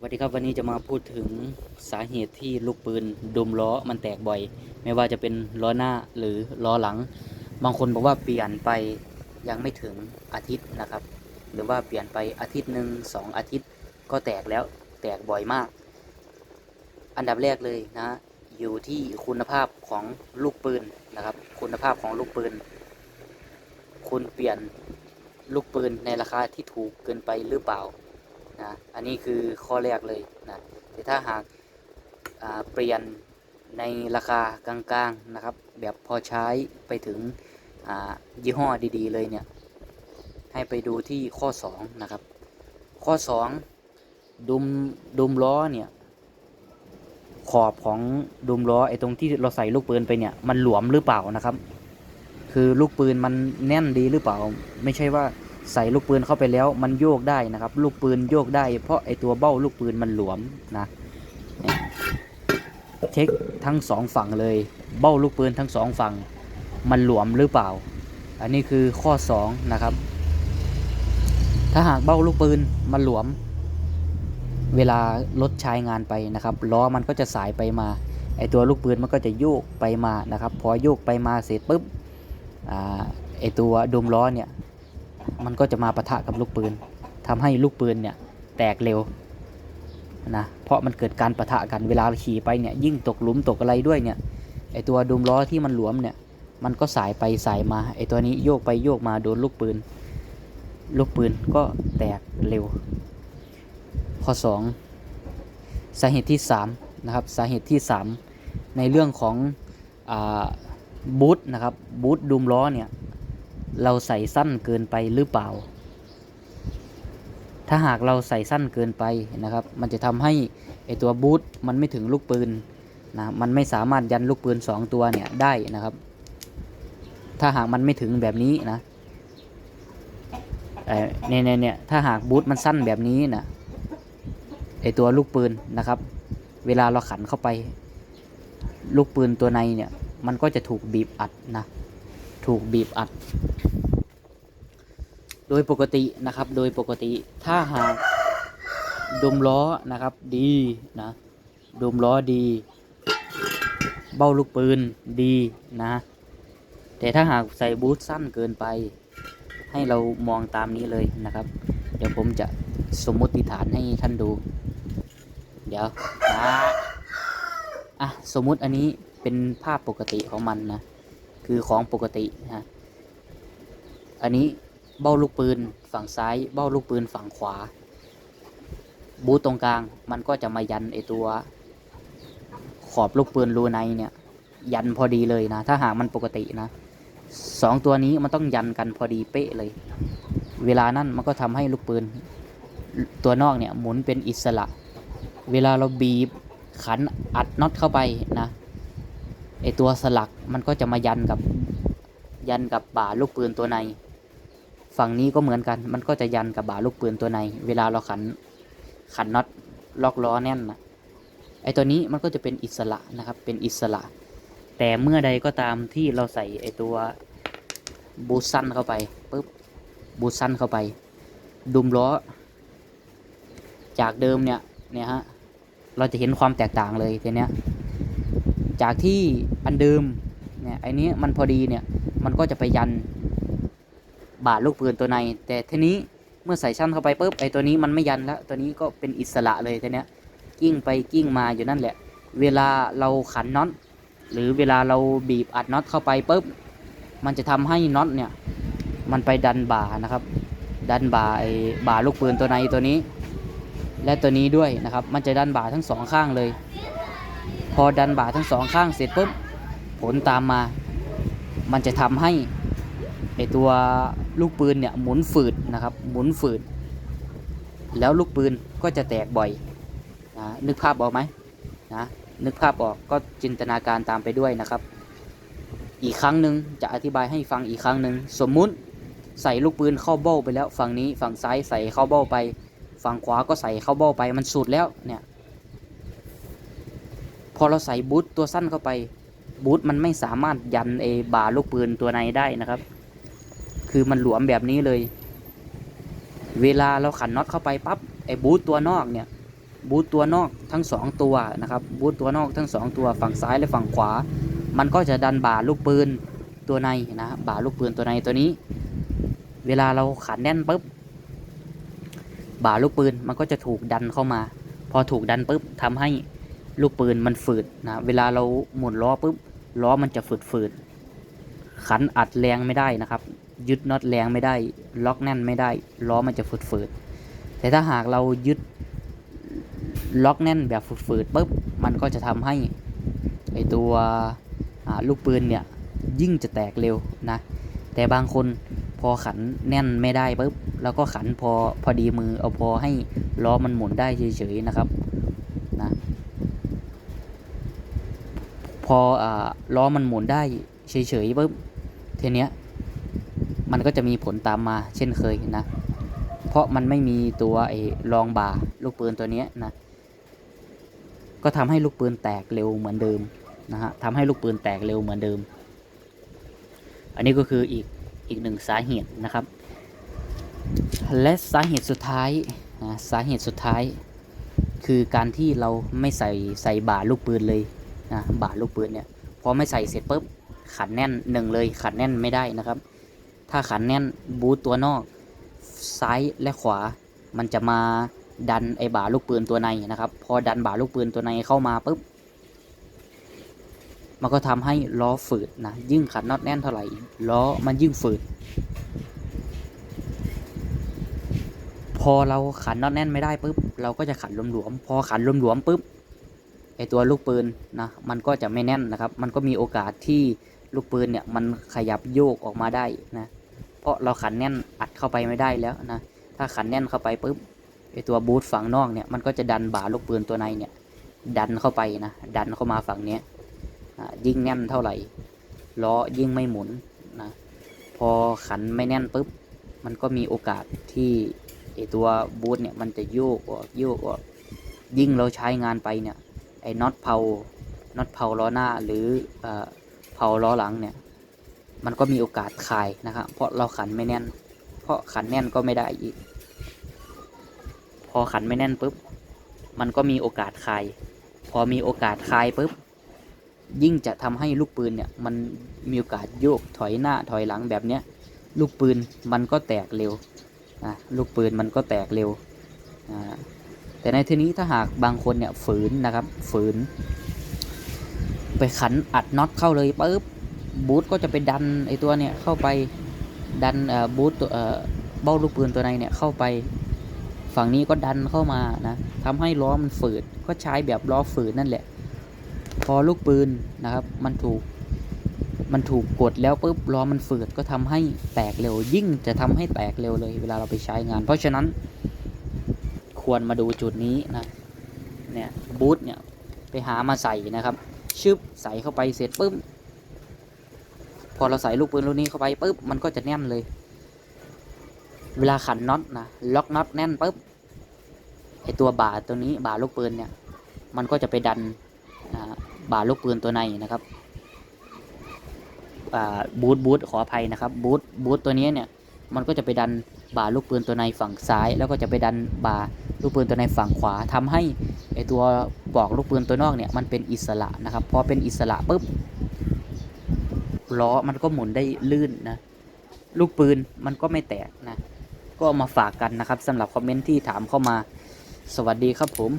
สวัสดีครับวันนี้จะมาพูดถึงสาเหตุที่ลูกปืนดุมล้อมันแตกบ่อย ไม่ว่าจะเป็นล้อหน้าหรือล้อหลัง บางคนบอกว่าเปลี่ยนไปยังไม่ถึงอาทิตย์นะครับ หรือว่าเปลี่ยนไปอาทิตย์หนึ่งสองอาทิตย์ก็แตกแล้วแตกบ่อยมาก อันดับแรกเลยนะ อยู่ที่คุณภาพของลูกปืนนะครับ คุณภาพของลูกปืน คุณเปลี่ยนลูกปืนในราคาที่ถูกเกินไปหรือเปล่า นะอันนี้คือข้อแรกเลยนะแต่ถ้าหากาเปลี่ยนในราคากลางๆนะครับ แบบพอใช้ไปถึงยี่ห้อดีๆเลยเนี่ย ให้ไปดูที่ข้อ 2 นะครับ ข้อ 2 ดุมดุมล้อเนี่ยขอบของดุมล้อไอ้ตรงที่เราใส่ลูกปืนไปเนี่ยมันหลวมหรือเปล่านะครับ คือลูกปืนมันแน่นดีหรือเปล่า ไม่ใช่ว่า ใส่ลูกปืนเข้าไปแล้วมันโยกได้นะครับ ลูกปืนโยกได้ เพราะไอตัวเบ้าลูกปืนมันหลวมนะเช็คทั้งสองฝั่งเลย เบ้าลูกปืนทั้งสองฝั่งมันหลวมหรือเปล่า อันนี้คือข้อสองนะครับ ถ้าหากเบ้าลูกปืนมันหลวม เวลารถใช้งานไปนะครับล้อมันก็จะสายไปมาไอตัวลูกปืนมันก็จะโยกไปมานะครับ พอโยกไปมาเสร็จปุ๊บอ่าไอตัวดุมล้อเนี่ย มันก็จะมาปะทะกับลูกปืนทำให้ลูกปืนเนี่ยแตกเร็วนะเพราะมันเกิดการปะทะกันเวลาขี่ไปเนี่ยยิ่งตกหลุมตกอะไรด้วยเนี่ยไอตัวดุมล้อที่มันหลวมเนี่ยมันก็สายไปสายมาไอตัวนี้โยกไปโยกมาโดนลูกปืน ลูกปืนก็แตกเร็ว ข้อ 2 สาเหตุที่3นะครับสาเหตุที่ 3 ในเรื่องของอบูทนะครับบูทดุมล้อเนี่ย เราใส่สั้นเกินไปหรือเปล่า ถ้าหากเราใส่สั้นเกินไปนะครับ มันจะทำให้ไอตัวบูทมันไม่ถึงลูกปืนนะมันไม่สามารถยันลูกปืน 2 ตัวเนี่ยได้นะครับ ถ้าหากมันไม่ถึงแบบนี้นะเอ่อเนี่ยเนี่ยเนี่ยถ้าหากบูทมันสั้นแบบนี้นะไอตัวลูกปืนนะครับ เวลาเราขันเข้าไป ลูกปืนตัวในเนี่ย มันก็จะถูกบีบอัดนะ ถูกบีบอัด โดยปกตินะครับ โดยปกติถ้าหากดุมล้อนะครับดีนะดุมล้อดี เบ้าลูกปืนดีนะ แต่ถ้าหากใส่บูทสั้นเกินไป ให้เรามองตามนี้เลยนะครับ เดี๋ยวผมจะสมมติฐานให้ท่านดู เดี๋ยวนะอะสมมุติอันนี้เป็นภาพปกติของมันนะ คือของปกตินะอันนี้ เบ้าลูกปืนฝั่งซ้าย เบ้าลูกปืนฝั่งขวา บูตตรงกลาง มันก็จะมายันไอตัว ขอบลูกปืนรูในเนี่ย ยันพอดีเลยนะ ถ้าหากมันปกตินะสองตัวนี้มันต้องยันกันพอดีเป๊ะเลย เวลานั้นมันก็ทำให้ลูกปืน ตัวนอกเนี่ยหมุนเป็นอิสระ เวลาเราบีบขันอัดน็อตเข้าไปนะไอตัวสลักมันก็จะมายันกับยันกับบ่าลูกปืนตัวใน ฝั่งนี้ก็เหมือนกัน มันก็จะยันกับบ่าลูกปืนตัวใน เวลาเราขันขันน็อตล็อกล้อแน่นนะไอตัวนี้มันก็จะเป็นอิสระนะครับ เป็นอิสระ แต่เมื่อใดก็ตามที่เราใส่ไอตัวบูสซันเข้าไปปุ๊บบูสซันเข้าไป ดุมล้อ จากเดิมเนี่ยเนี่ยฮะเราจะเห็นความแตกต่างเลยทีเนี้ยจากที่อันเดิมเนี่ยไอ้นี้มันพอดีเนี่ยมันก็จะไปยัน บาดลูกปืนตัวใน แต่ทีนี้เมื่อใส่ชั้นเข้าไปปุ๊บไอ้ตัวนี้มันไม่ยันแล้ว ตัวนี้ก็เป็นอิสระเลยทีเนี้ยกิ้งไปกิ้งมาอยู่นั่นแหละ เวลาเราขันน็อตหรือเวลาเราบีบอัดน็อตเข้าไปปุ๊บมันจะทำให้น็อตเนี่ยมันไปดันบ่านะครับ ดันบ่าไอ้บ่าลูกปืนตัวในตัวนี้ และตัวนี้ด้วยนะครับ มันจะดันบ่าทั้งสองข้างเลย พอดันบ่าทั้งสองข้างเสร็จปุ๊บผลตามมา มันจะทำให้ไอตัว ลูกปืนเนี่ยหมุนฝืดนะครับหมุนฝืด แล้วลูกปืนก็จะแตกบ่อยนะนึกภาพออกไหมนะนึกภาพออกก็จินตนาการตามไปด้วยนะครับ อีกครั้งหนึ่งจะอธิบายให้ฟังอีกครั้งหนึ่งสมมุติใส่ลูกปืนเข้าเบ้าไปแล้วฝั่งนี้ฝั่งซ้ายใส่เข้าเบ้าไป ฝั่งขวาก็ใส่เข้าเบ้าไปมันสุดแล้วเนี่ยพอเราใส่บูทตัวสั้นเข้าไปบูทมันไม่สามารถยันเอบาลูกปืนตัวในได้นะครับ คือมันหลวมแบบนี้เลย เวลาเราขันน็อตเข้าไปปั๊บไอ้บูทตัวนอกเนี่ยบูทตัวนอกทั้งสองตัวนะครับบูทตัวนอกทั้งสองตัวฝั่งซ้ายและฝั่งขวา มันก็จะดันบ่าลูกปืนตัวในนะบ่าลูกปืนตัวในตัวนี้ เวลาเราขันแน่นปุ๊บบ่าลูกปืนมันก็จะถูกดันเข้ามา พอถูกดันปุ๊บทำให้ลูกปืนมันฝืดนะเวลาเราหมุนล้อปุ๊บล้อมันจะฝืดฝืดขันอัดแรงไม่ได้นะครับ ยึดน็อตแรงไม่ได้ ล็อกแน่นไม่ได้ ล้อมันจะฝืดฝืดแต่ถ้าหากเรายึดล็อกแน่นแบบฝืดๆปุ๊บ มันก็จะทำให้ไอตัวลูกปืนเนี่ยยิ่งจะแตกเร็วนะ แต่บางคนพอขันแน่นไม่ได้ปุ๊บ แล้วก็ขันพอพอดีมือเอาพอให้ล้อมันหมุนได้เฉยๆนะครับนะพออ่าล้อมันหมุนได้เฉยๆปุ๊บทีเนี้ย มันก็จะมีผลตามมาเช่นเคยนะ เพราะมันไม่มีตัวไอ้รองบ่าลูกปืนตัวนี้นะ ก็ทำให้ลูกปืนแตกเร็วเหมือนเดิมนะฮะทำให้ลูกปืนแตกเร็วเหมือนเดิม อันนี้ก็คืออีกอีกหนึ่งสาเหตุนะครับ และสาเหตุสุดท้ายนะสาเหตุสุดท้ายคือการที่เราไม่ใส่ใส่บ่าลูกปืนเลยนะบ่าลูกปืนเนี่ยพอไม่ใส่เสร็จปุ๊บขันแน่นหนึ่งเลยขันแน่นไม่ได้นะครับ ถ้าขันแน่นบูตตัวนอก ซ้ายและขวา มันจะมาดันไอ้บ่าลูกปืนตัวในนะครับ พอดันบ่าลูกปืนตัวในเข้ามาปุ๊บ มันก็ทำให้ล้อฝืดนะ ยิ่งขันน็อตแน่นเท่าไหร่ ล้อมันยิ่งฝืด พอเราขันน็อตแน่นไม่ได้ปุ๊บ เราก็จะขันหลวมๆ พอขันหลวมๆปุ๊บ ไอตัวลูกปืนนะ มันก็จะไม่แน่นนะครับ มันก็มีโอกาสที่ลูกปืนเนี่ยมันขยับโยกออกมาได้นะ เพราะเราขันแน่นอัดเข้าไปไม่ได้แล้วนะ ถ้าขันแน่นเข้าไปปุ๊บไอตัวบูทฝั่งนอกเนี่ยมันก็จะดันบ่าลูกปืนตัวในเนี่ย ดันเข้าไปนะ ดันเข้ามาฝั่งเนี้ยยิ่งแน่นเท่าไหร่ล้อยิ่งไม่หมุนนะพอขันไม่แน่นปุ๊บมันก็มีโอกาสที่ไอตัวบูทเนี่ยมันจะโยกออกโยกออกยิ่งเราใช้งานไปเนี่ยไอ้น็อตเผาน็อตเผาล้อหน้าหรือเอ่อเผาล้อหลังเนี่ย มันก็มีโอกาสคายนะครับเพราะเราขันไม่แน่น เพราะขันแน่นก็ไม่ได้อีก พอขันไม่แน่นปุ๊บ มันก็มีโอกาสคาย พอมีโอกาสคายปุ๊บ ยิ่งจะทำให้ลูกปืนเนี่ย มันมีโอกาสโยกถอยหน้าถอยหลังแบบเนี้ย ลูกปืนมันก็แตกเร็วนะลูกปืนมันก็แตกเร็วแต่ในทีนี้ถ้าหากบางคนเนี่ยฝืนนะครับฝืน ไปขันอัดน็อตเข้าเลยปุ๊บ บูทก็จะไปดันไอตัวเนี่ยเข้าไปดันบูทตัวเบ้าลูกปืนตัวในเนี่ยเข้าไป ฝั่งนี้ก็ดันเข้ามานะทำให้ล้อมันฝืดก็ใช้แบบล้อฝืดนั่นแหละ พอลูกปืนนะครับ มันถูกมันถูกกดแล้วปุ๊บล้อมันฝืดก็ทำให้แตกเร็ว ยิ่งจะทำให้แตกเร็วเลย เวลาเราไปใช้งาน เพราะฉะนั้น ควรมาดูจุดนี้นะเนี่ยบูทเนี่ยไปหามาใส่นะครับ ชึบใส่เข้าไปเสร็จปุ๊บ พอเราใส่ลูกปืนลูกนี้เข้าไปปุ๊บมันก็จะแน่นเลย เวลาขันน็อตนะล็อกน็อตแน่นปุ๊บไอตัวบ่าตัวนี้บ่าลูกปืนเนี่ยมันก็จะไปดันบ่าลูกปืนตัวในนะครับบูทบูทขออภัยนะครับบูทบูทตัวนี้เนี่ยมันก็จะไปดันบ่าลูกปืนตัวในฝั่งซ้าย แล้วก็จะไปดันบ่าลูกปืนตัวในฝั่งขวาทำให้ไอตัวปลอกลูกปืนตัวนอกเนี่ยมันเป็นอิสระนะครับพอเป็นอิสระปุ๊บ ล้อมันก็หมุนได้ลื่นนะ ลูกปืนมันก็ไม่แตกนะ ก็เอามาฝากกันนะครับสำหรับคอมเมนต์ที่ถามเข้ามา สวัสดีครับผม